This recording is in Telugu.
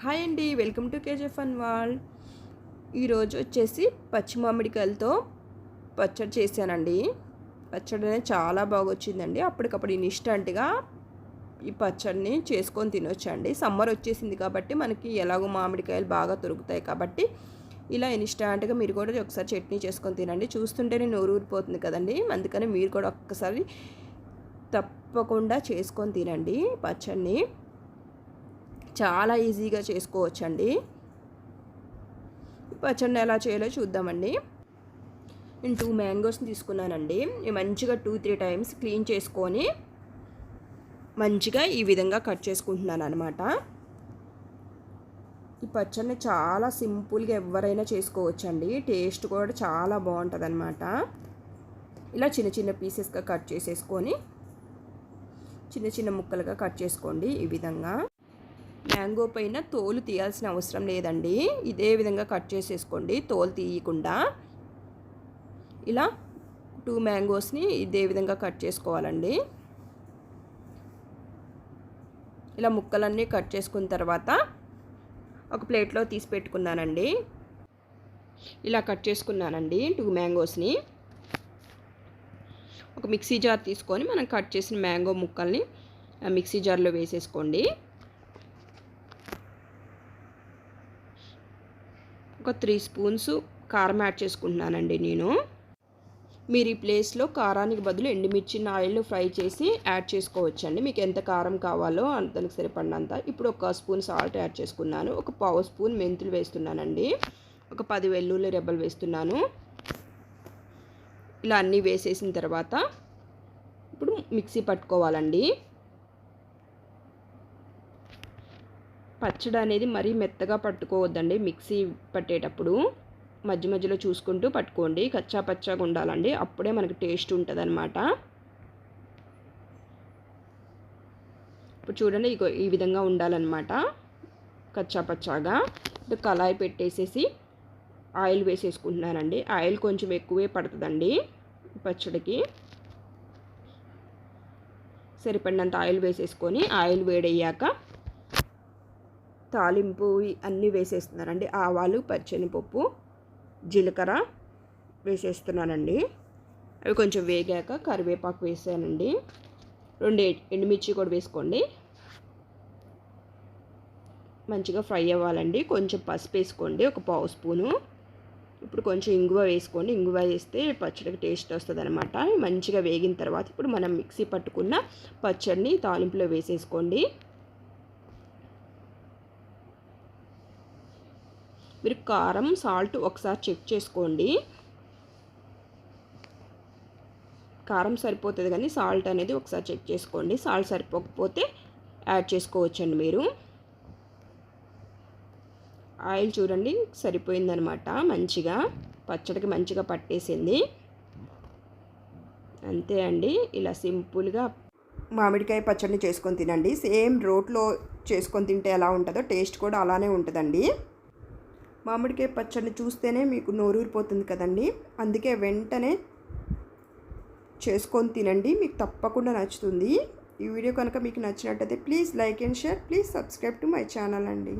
హాయ్ అండి వెల్కమ్ టు కేజీఎఫ్ అన్ వాల్ ఈరోజు వచ్చేసి పచ్చి మామిడికాయలతో పచ్చడి చేశానండి. పచ్చడి అనేది చాలా బాగా వచ్చిందండి అప్పటికప్పుడు ఇన్స్టంట్గా ఈ పచ్చడిని చేసుకొని తినొచ్చండి. సమ్మర్ వచ్చేసింది కాబట్టి మనకి ఎలాగో మామిడికాయలు బాగా దొరుకుతాయి కాబట్టి ఇలా ఇన్స్టాంట్గా మీరు కూడా ఒకసారి చట్నీ చేసుకొని తినండి. చూస్తుంటేనే నోరు ఊరిపోతుంది కదండి. అందుకని మీరు కూడా ఒక్కసారి తప్పకుండా చేసుకొని తినండి పచ్చడిని. చాలా ఈజీగా చేసుకోవచ్చండి. పచ్చడిని ఎలా చేయాలో చూద్దామండి. నేను టూ మ్యాంగోస్ని తీసుకున్నానండి. మంచిగా టూ త్రీ టైమ్స్ క్లీన్ చేసుకొని మంచిగా ఈ విధంగా కట్ చేసుకుంటున్నాను అనమాట ఈ పచ్చడిని చాలా సింపుల్గా ఎవరైనా చేసుకోవచ్చండి. టేస్ట్ కూడా చాలా బాగుంటుంది అనమాట ఇలా చిన్న చిన్న పీసెస్గా కట్ చేసేసుకొని చిన్న చిన్న ముక్కలుగా కట్ చేసుకోండి ఈ విధంగా. మ్యాంగో పైన తోలు తీయాల్సిన అవసరం లేదండి. ఇదే విధంగా కట్ చేసేసుకోండి. తోలు తీయకుండా. ఇలా టూ మ్యాంగోస్ని ఇదే విధంగా కట్ చేసుకోవాలండి. ఇలా ముక్కలన్నీ కట్ చేసుకున్న తర్వాత ఒక ప్లేట్లో తీసి పెట్టుకున్నానండి. ఇలా కట్ చేసుకున్నానండి టూ మ్యాంగోస్ని. ఒక మిక్సీ జార్ తీసుకొని మనం కట్ చేసిన మ్యాంగో ముక్కల్ని మిక్సీ జార్లో వేసేసుకోండి. ఒక త్రీ స్పూన్స్ కారం యాడ్ చేసుకుంటున్నానండి నేను. మీరు ఈ ప్లేస్లో కారానికి బదులు ఎండుమిర్చిని ఆయిల్ ఫ్రై చేసి యాడ్ చేసుకోవచ్చండి. మీకు ఎంత కారం కావాలో అంతకు సరిపడినంత. ఇప్పుడు ఒక స్పూన్ సాల్ట్ యాడ్ చేసుకున్నాను. ఒక పావు స్పూన్ మెంతులు వేస్తున్నానండి. ఒక పది వెల్లుల్లి రెబ్బలు వేస్తున్నాను. ఇలా అన్నీ వేసేసిన తర్వాత ఇప్పుడు మిక్సీ పట్టుకోవాలండి. పచ్చడి అనేది మరీ మెత్తగా పట్టుకోవద్దండి. మిక్సీ పట్టేటప్పుడు మధ్య మధ్యలో చూసుకుంటూ పట్టుకోండి. కచ్చా పచ్చాగా ఉండాలండి. అప్పుడే మనకి టేస్ట్ ఉంటుంది అనమాట ఇప్పుడు చూడండి ఇగో ఈ విధంగా ఉండాలన్నమాట. కచ్చా పచ్చాగా. ఇప్పుడు కళాయి పెట్టేసేసి ఆయిల్ వేసేసుకుంటున్నానండి. ఆయిల్ కొంచెం ఎక్కువే పడుతుందండి పచ్చడికి. సరిపడినంత ఆయిల్ వేసేసుకొని ఆయిల్ వేడయ్యాక తాలింపు అన్నీ వేసేస్తున్నానండి ఆవాలు పచ్చనిపప్పు జీలకర్ర వేసేస్తున్నానండి. అవి కొంచెం వేగాక కరివేపాకు వేసానండి. రెండు ఎండుమిర్చి కూడా వేసుకోండి. మంచిగా ఫ్రై అవ్వాలండి. కొంచెం పసుపు వేసుకోండి. ఒక పావు స్పూను. ఇప్పుడు కొంచెం ఇంగువ వేసుకోండి. ఇంగువ వేస్తే పచ్చడికి టేస్ట్ వస్తుంది అనమాట మంచిగా వేగిన తర్వాత ఇప్పుడు మనం మిక్సీ పట్టుకున్న పచ్చడిని తాలింపులో వేసేసుకోండి. మీరు కారం సాల్ట్ ఒకసారి చెక్ చేసుకోండి. కారం సరిపోతుంది కానీ సాల్ట్ అనేది ఒకసారి చెక్ చేసుకోండి. సాల్ట్ సరిపోకపోతే యాడ్ చేసుకోవచ్చండి మీరు. ఆయిల్ చూడండి సరిపోయిందనమాట మంచిగా. పచ్చడికి మంచిగా పట్టేసింది. అంతే అండి. ఇలా సింపుల్గా మామిడికాయ పచ్చడిని చేసుకొని తినండి. సేమ్ రోట్లో చేసుకొని తింటే ఎలా ఉంటుందో టేస్ట్ కూడా అలానే ఉంటుందండి. మామిడికాయ పచ్చడిని చూస్తేనే మీకు నోరూరిపోతుంది కదండి. అందుకే వెంటనే చేసుకొని తినండి. మీకు తప్పకుండా నచ్చుతుంది. ఈ వీడియో కనుక మీకు నచ్చినట్టయితే please like and share. Please subscribe to my channel అండి.